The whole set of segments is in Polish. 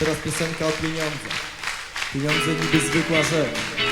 Teraz piosenka o pieniądzach. Pieniądze niby zwykła rzecz.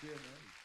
Thank you, man.